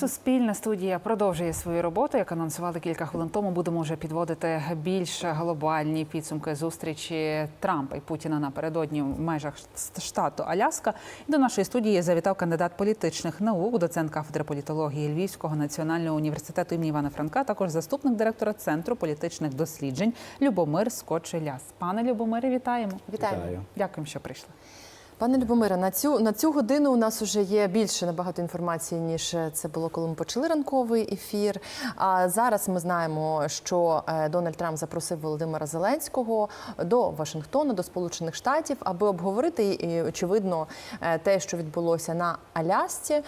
Суспільна студія продовжує свою роботу. Як анонсували кілька хвилин тому, будемо вже підводити більш глобальні підсумки зустрічі Трампа і Путіна напередодні в межах штату Аляска. І до нашої студії завітав кандидат політичних наук, доцент кафедри політології Львівського національного університету імені Івана Франка, також заступник директора центру політичних досліджень Любомир Скочеляс. Пане Любомире, вітаємо. Вітаємо. Вітаю. Дякуємо, що прийшли. Пане Любомире, на цю на цю годину у нас вже є більше набагато інформації, ніж це було, коли ми почали ранковий ефір. А зараз ми знаємо, що е, Дональд Трамп запросив Володимира Зеленського до Вашингтону, до Сполучених Штатів, аби обговорити очевидно е, те, що відбулося на Алясці.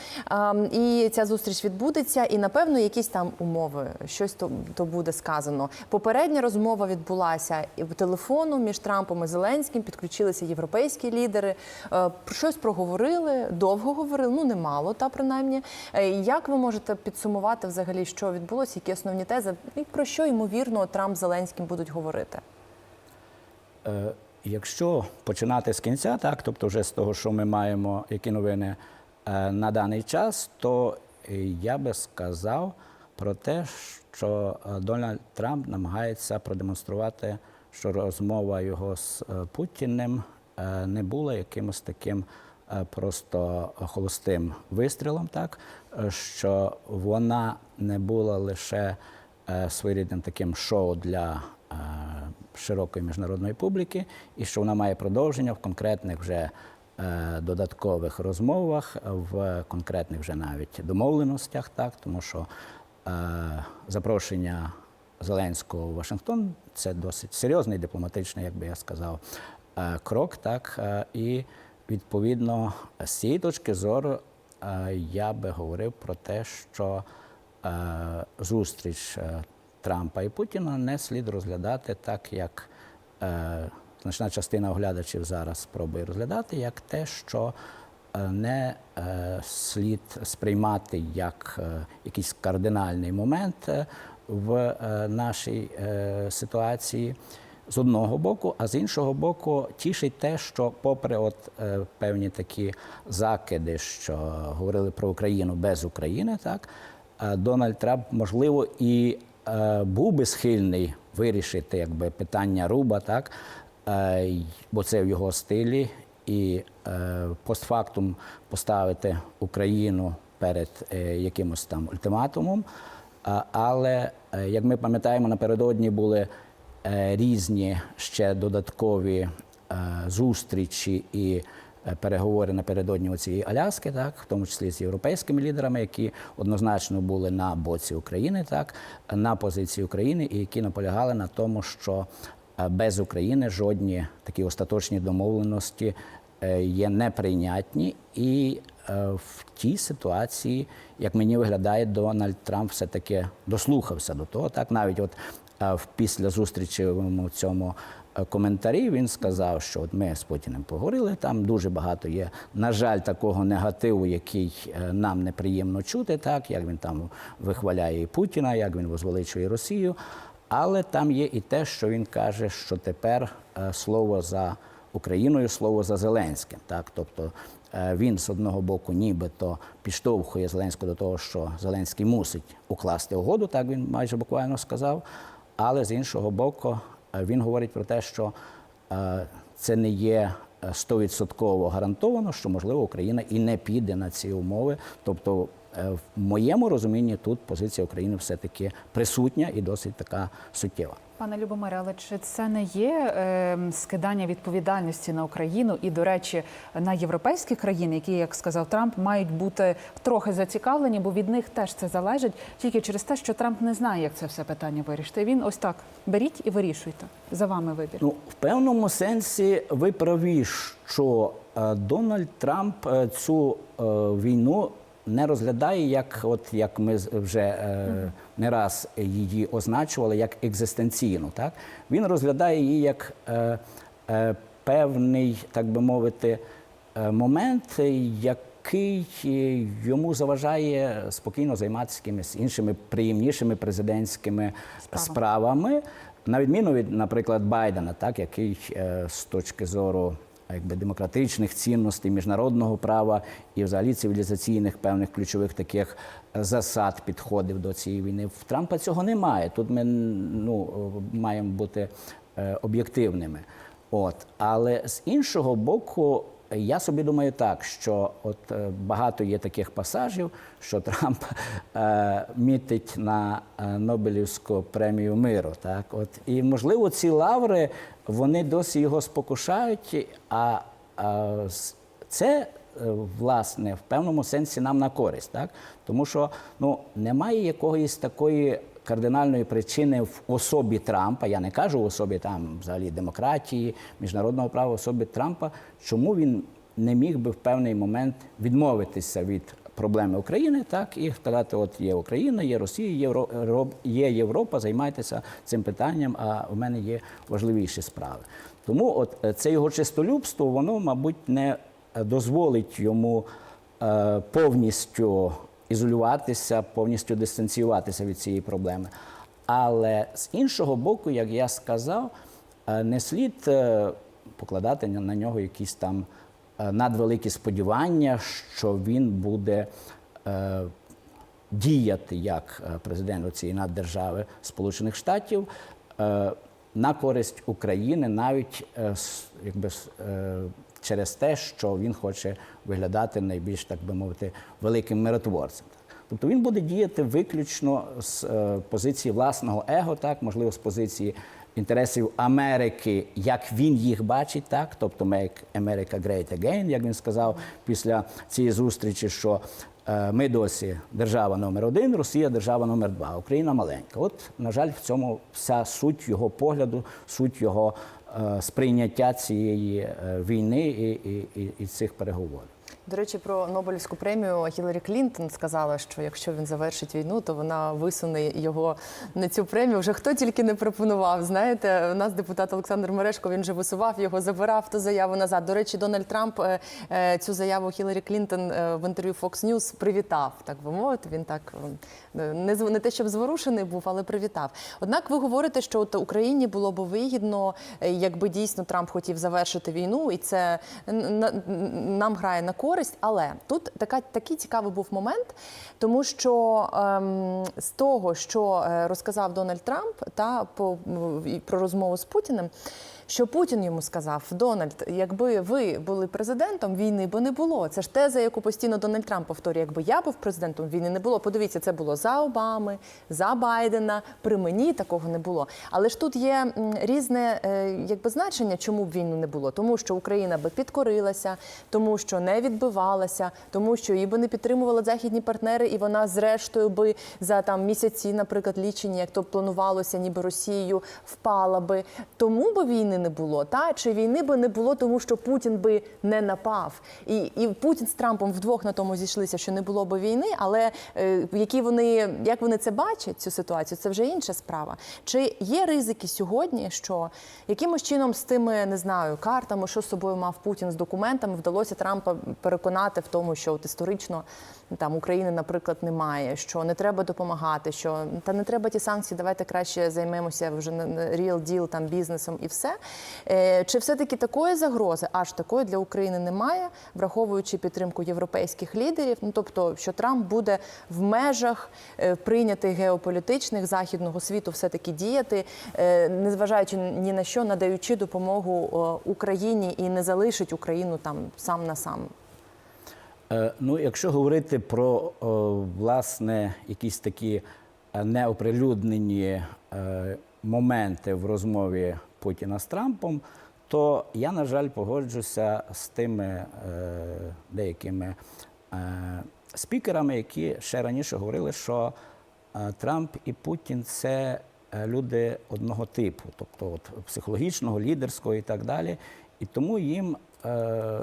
І ця зустріч відбудеться, і напевно якісь там умови, щось то, то буде сказано. Попередня розмова відбулася і телефону між Трампом і Зеленським. Підключилися європейські лідери. Е, щось проговорили, довго говорили, ну немало, та принаймні. Е, Як ви можете підсумувати взагалі, що відбулося, які основні тези, і про що ймовірно Трамп Зеленським будуть говорити? Е, Якщо починати з кінця, так, тобто вже з того, що ми маємо, які новини на даний час, то я би сказав про те, що Дональд Трамп намагається продемонструвати, що розмова його з Путіним не була якимось таким е, просто холостим вистрілом, так, е, що вона не була лише е, своєрідним таким шоу для е, широкої міжнародної публіки, і що вона має продовження в конкретних вже е, додаткових розмовах, в конкретних вже навіть домовленостях, так, тому що е, запрошення Зеленського в Вашингтон це досить серйозний дипломатичний, як би я сказав, е, крок. Так, е, і відповідно з цієї точки зору е, я би говорив про те, що е, зустріч е, Трампа і Путіна не слід розглядати так, як е, значна частина оглядачів зараз спробує розглядати, як те, що е, не е, слід сприймати як е, якийсь кардинальний момент е, в е, нашій е, ситуації. З одного боку, а з іншого боку, тішить те, що, попри от е, певні такі закиди, що говорили про Україну без України, так е, Дональд Трамп, можливо, і е, був би схильний вирішити якби питання руба, так е, бо це в його стилі, і е, постфактум поставити Україну перед е, якимось там ультиматумом. А, Але е, як ми пам'ятаємо, напередодні були різні ще додаткові е, зустрічі і е, переговори напередодні цієї Аляски, так, в тому числі з європейськими лідерами, які однозначно були на боці України, так, на позиції України, і які наполягали на тому, що е, без України жодні такі остаточні домовленості е, є неприйнятні. І е, в тій ситуації, як мені виглядає, Дональд Трамп все-таки дослухався до того. Так, навіть от е, після зустрічі в цьому е, коментарі він сказав, що от ми з Путіним поговорили. Там дуже багато є, на жаль, такого негативу, який е, нам неприємно чути, так як він там вихваляє Путіна, як він возвеличує Росію. Але там є і те, що він каже, що тепер е, слово за Україною, слово за Зеленським. Так, тобто він з одного боку, нібито підштовхує Зеленського до того, що Зеленський мусить укласти угоду, так він майже буквально сказав. Але з іншого боку, е, він говорить про те, що е, це не є е, стовідсотково гарантовано, що можливо Україна і не піде на ці умови. Тобто, в моєму розумінні тут позиція України все-таки присутня і досить така суттєва. Пане Любомире, але чи це не є е, скидання відповідальності на Україну і, до речі, на європейські країни, які, як сказав Трамп, мають бути трохи зацікавлені, бо від них теж це залежить тільки через те, що Трамп не знає, як це все питання вирішити. Він ось так беріть і вирішуйте. За вами вибір. Ну, в певному сенсі ви праві, що е, Дональд Трамп е, цю е, війну не розглядає як, от як ми вже е, не раз її означували, як екзистенційну. Так? Він розглядає її як е, е, певний, так би мовити, е, момент, який е, йому заважає спокійно займатися якимись іншими приємнішими президентськими Справами. справами, на відміну від, наприклад, Байдена, так, який е, з точки зору якби демократичних цінностей, міжнародного права і взагалі цивілізаційних певних ключових таких е, засад підходив до цієї війни. В Трампа цього немає. Тут ми ну, е, маємо бути е, об'єктивними. От. Але з іншого боку, я собі думаю так, що от е, багато є таких пасажів, що Трамп е, мітить на е, Нобелівську премію миру. Так? От, і можливо, ці лаври вони досі його спокушають, а, а це. е, Власне, в певному сенсі нам на користь, так? Тому що ну, немає якоїсь такої кардинальної причини в особі Трампа, я не кажу в особі там взагалі демократії, міжнародного права, в особі Трампа, чому він не міг би в певний момент відмовитися від проблеми України, так і сказати, от є Україна, є Росія, Євро- є Європа, займайтеся цим питанням, а у мене є важливіші справи. Тому от е, це його чистолюбство, воно, мабуть, не дозволить йому е, повністю ізолюватися, повністю дистанціюватися від цієї проблеми. Але з іншого боку, як я сказав, е, не слід е, покладати на нього якісь там е, надвеликі сподівання, що він буде діяти як президент цієї наддержави Сполучених Штатів на користь України, навіть якби через те, що він хоче виглядати найбільш, так би мовити, великим миротворцем. Тобто він буде діяти виключно з е, позиції власного его, так можливо, з позиції інтересів Америки, як він їх бачить, так тобто «Make America Great Again», як він сказав після цієї зустрічі, що е, ми досі держава номер один, Росія держава номер два, Україна маленька. От, на жаль, в цьому вся суть його погляду, суть його сприйняття цієї е, війни і, і, і, і цих переговорів. До речі, про Нобелівську премію Гіларі Клінтон сказала, що якщо він завершить війну, то вона висуне його на цю премію. Вже хто тільки не пропонував. Знаєте, у нас депутат Олександр Мерешко він же висував його, забирав ту заяву назад. До речі, Дональд Трамп е, е, цю заяву Гіларі Клінтон е, в інтерв'ю Fox News привітав, так би мовити. Він так не не те, щоб зворушений був, але привітав. Однак ви говорите, що от Україні було б вигідно, якби дійсно Трамп хотів завершити війну, і це нам грає на користь. Але тут така такий цікавий був момент, тому що ем, з того, що е, розказав Дональд Трамп, та по про розмову з Путіним. Що Путін йому сказав, Дональд, якби ви були президентом, війни би не було. Це ж теза, яку постійно Дональд Трамп повторює. Якби я був президентом, війни не було. Подивіться, це було за Обами, за Байдена. При мені такого не було. Але ж тут є різне е, якби значення, чому б війни не було. Тому що Україна би підкорилася, тому що не відбивалася, тому що її би не підтримували західні партнери, і вона зрештою би за там місяці, наприклад, лічені, як то планувалося, ніби Росією впала би. Тому би війни не було. Та чи війни би не було, тому що Путін би не напав, і, і Путін з Трампом вдвох на тому зійшлися, що не було би війни, але е, які вони як вони це бачать, цю ситуацію, це вже інша справа. Чи є ризики сьогодні, що якимось чином з тими не знаю картами, що з собою мав Путін з документами, вдалося Трампа переконати в тому, що от історично там України, наприклад, немає, що не треба допомагати, що та не треба ті санкції, давайте краще займемося вже real deal, там бізнесом і все. Е, чи все-таки такої загрози, аж такої для України немає, враховуючи підтримку європейських лідерів? Ну тобто, що Трамп буде в межах е, прийнятих геополітичних західного світу все-таки діяти, е, незважаючи ні на що, надаючи допомогу Україні і не залишить Україну там сам на сам. Ну, якщо говорити про власне якісь такі неоприлюднені моменти в розмові Путіна з Трампом, то я, на жаль, погоджуся з тими е, деякими е, спікерами, які ще раніше говорили, що е, Трамп і Путін це е, люди одного типу, тобто от, психологічного, лідерського і так далі. І тому їм, е,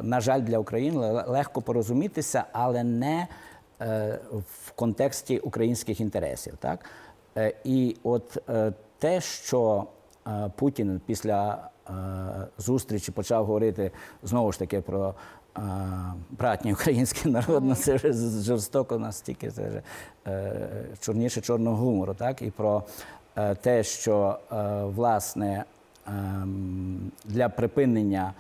на жаль, для України легко порозумітися, але не е, в контексті українських інтересів. Так? Е, І от е, те, що Путін після е, зустрічі почав говорити знову ж таки про е, братній український народ, ну це вже жорстоко настільки це вже е, чорніше чорного гумору, так? І про е, те, що е, власне ем, для припинення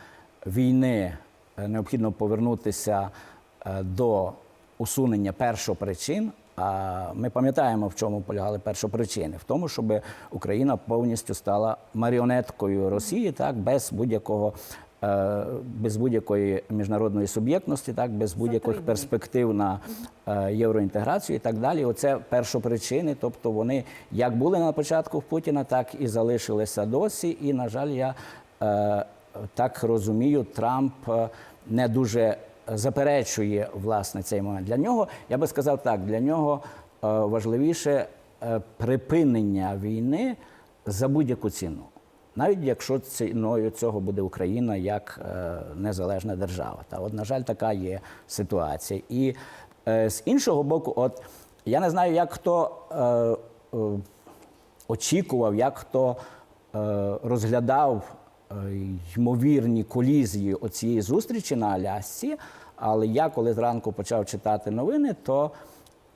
війни е, необхідно повернутися е, до усунення першопричин. А ми пам'ятаємо, в чому полягали першопричини, в тому, щоб Україна повністю стала маріонеткою Росії, так без будь-якого. е, Без будь-якої міжнародної суб'єктності, так без будь-яких перспектив на е, євроінтеграцію і так далі. Оце першопричини. Тобто вони як були на початку в Путіна, так і залишилися досі. І, на жаль, я е, так розумію, Трамп не дуже заперечує власне цей момент. Для нього я би сказав так: для нього е, важливіше е, припинення війни за будь-яку ціну. Навіть якщо ціною цього буде Україна як е, незалежна держава. Та от, на жаль, така є ситуація. І з іншого боку, от я не знаю, як хто е, е, очікував, як хто е, розглядав ймовірні колізії оцієї зустрічі на Алясці. Але я, коли зранку почав читати новини, то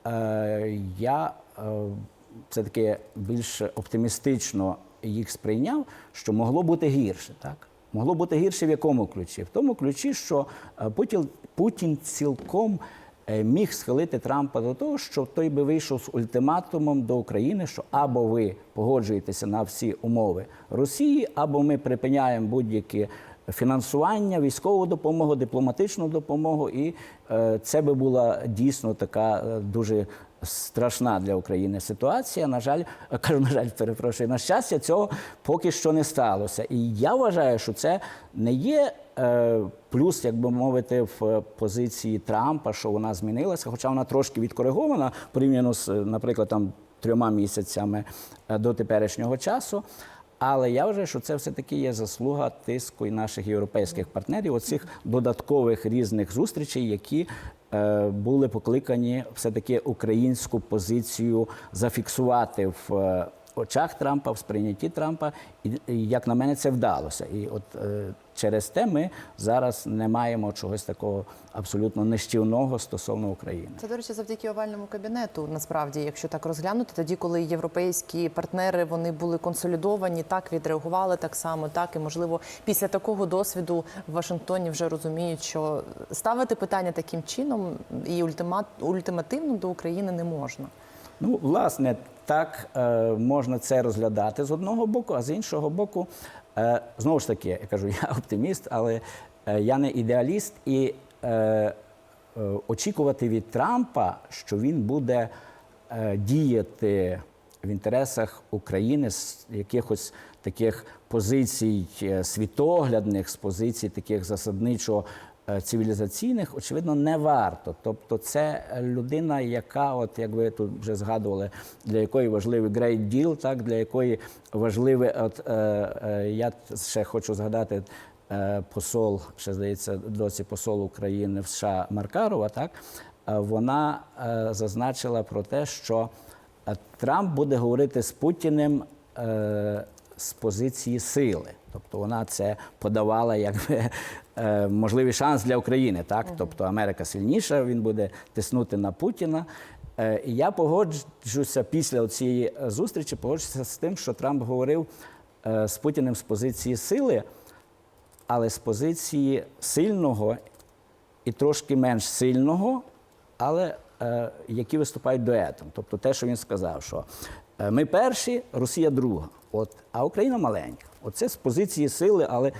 е, я е, все-таки більш оптимістично їх сприйняв, що могло бути гірше. Так? Могло бути гірше в якому ключі? В тому ключі, що е, Путін, Путін цілком е, міг схилити Трампа до того, що той би вийшов з ультиматумом до України, що або ви погоджуєтеся на всі умови Росії, або ми припиняємо будь-які фінансування, військову допомогу, дипломатичну допомогу, і е, це би була дійсно така е, дуже страшна для України ситуація. На жаль, е, кажу, на жаль, перепрошую, на щастя, цього поки що не сталося. І я вважаю, що це не є плюс, як би мовити, в позиції Трампа, що вона змінилася, хоча вона трошки відкоригована порівняно з, наприклад, там трьома місяцями до теперішнього часу. Але я вважаю, що це все-таки є заслуга тиску і наших європейських партнерів, оцих додаткових різних зустрічей, які е, були покликані все-таки українську позицію зафіксувати в е, очах Трампа, в сприйнятті Трампа. І, як на мене, це вдалося. І от е, через те ми зараз не маємо чогось такого абсолютно нищівного стосовно України. Це, до речі, завдяки овальному кабінету. Насправді, якщо так розглянути, тоді, коли європейські партнери вони були консолідовані, так відреагували так само, так і можливо після такого досвіду в Вашингтоні вже розуміють, що ставити питання таким чином і ультимат, ультимативно до України не можна. Ну, власне, так е, можна це розглядати з одного боку, а з іншого боку, е, знову ж таки, я кажу, я оптиміст, але е, я не ідеаліст, і очікувати від Трампа, що він буде діяти в інтересах України з якихось таких позицій світоглядних, з позицій таких засадничо цивілізаційних, очевидно, не варто. Тобто, це людина, яка, от як ви тут вже згадували, для якої важливий Great Deal, так для якої важливий, от е, е, я ще хочу згадати. е, Посол, ще здається, досі посол України в США Маркарова, так е, вона е, зазначила про те, що е, Трамп буде говорити з Путіним е, з позиції сили. Тобто вона це подавала як би, е, можливий шанс для України. Так? Тобто Америка сильніша, він буде тиснути на Путіна. Е, І я погоджуся після цієї зустрічі, погоджуся з тим, що Трамп говорив е, з Путіним з позиції сили, але з позиції сильного і трошки менш сильного, але е, які виступають дуетом. Тобто те, що він сказав, що е, ми перші, Росія друга, от, а Україна маленька. Оце з позиції сили, але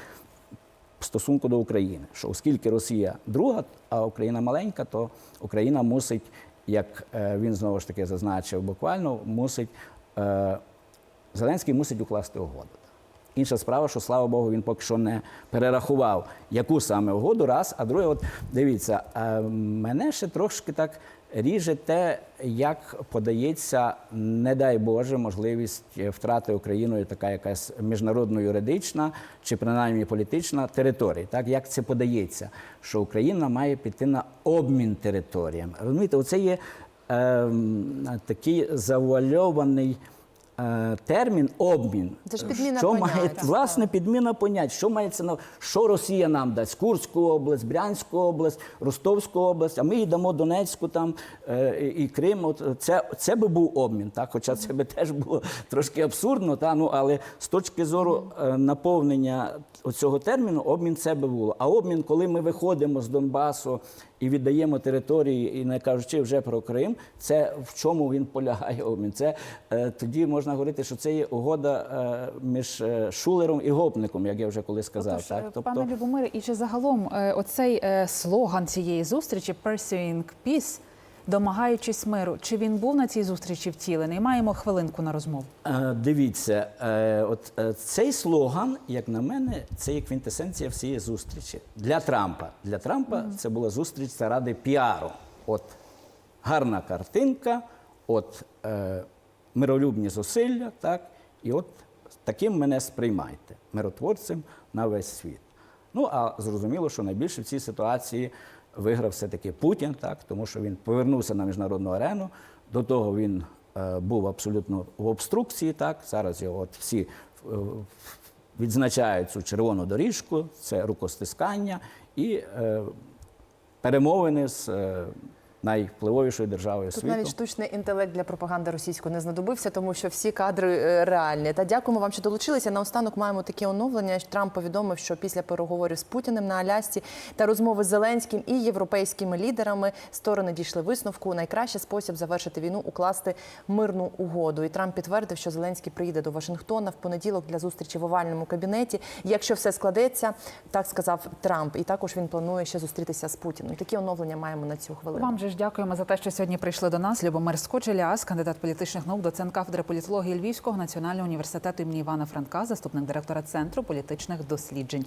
стосунку до України. Що оскільки Росія друга, а Україна маленька, то Україна мусить, як е, він знову ж таки зазначив буквально, мусить е, Зеленський мусить укласти угоду. Інша справа, що слава Богу, він поки що не перерахував, яку саме угоду, раз. А друге, от дивіться, е, мене ще трошки так ріже те, як подається, не дай Боже, можливість е, втрати Україною така якась міжнародно-юридична чи принаймні політична територія. Так як це подається, що Україна має піти на обмін територіями. Розумієте, оце є е, такий завуальований термін обмін. Це ж підміна що понять, має так. власне підміна понять, що мається на що Росія нам дасть? Курську область, Брянську область, Ростовську область, а ми їй дамо Донецьку там е, і Крим. От це, це би був обмін, так? Хоча це би теж було трошки абсурдно, та ну але з точки зору е, наповнення цього терміну, обмін це би було. А обмін, коли ми виходимо з Донбасу і віддаємо території, і не кажучи вже про Крим, це в чому він полягає обмін. Це е, тоді можна говорити, що це є угода е, між е, Шулером і гопником, як я вже коли сказав. Отож, так? тобто... пане Любомире, і чи загалом е, оцей е, слоган цієї зустрічі «Pursuing Peace», домагаючись миру, чи він був на цій зустрічі втілений? Маємо хвилинку на розмову. Е, Дивіться, е, от е, цей слоган, як на мене, це є квінтесенція всієї зустрічі для Трампа. Для Трампа це була зустріч заради піару. От гарна картинка, от миролюбні зусилля, так, і от таким мене сприймайте, миротворцем на весь світ. Ну а зрозуміло, що найбільше в цій ситуації виграв все-таки Путін, так, тому що він повернувся на міжнародну арену. До того він е, був абсолютно в обструкції. Так, зараз його от всі е, відзначають цю червону доріжку, це рукостискання і е, перемовини з е, найвпливовішою державою Тут світу. навіть штучний інтелект для пропаганди російської не знадобився, тому що всі кадри е, реальні. Та дякуємо вам, що долучилися. Наостанок маємо таке оновлення. Трамп повідомив, що після переговорів з Путіним на Алясці та розмови з Зеленським і європейськими лідерами сторони дійшли висновку. Найкращий спосіб завершити війну укласти мирну угоду. І Трамп підтвердив, що Зеленський приїде до Вашингтона в понеділок для зустрічі в овальному кабінеті. Якщо все складеться, так сказав Трамп. І також він планує ще зустрітися з Путіним. Такі оновлення маємо на цю хвилину. Вам же ж дякуємо за те, що сьогодні прийшли до нас. Любомир Скочеляс, кандидат політичних наук, доцент кафедри політології Львівського національного університету імені Івана Франка, заступник директора центру політичних досліджень.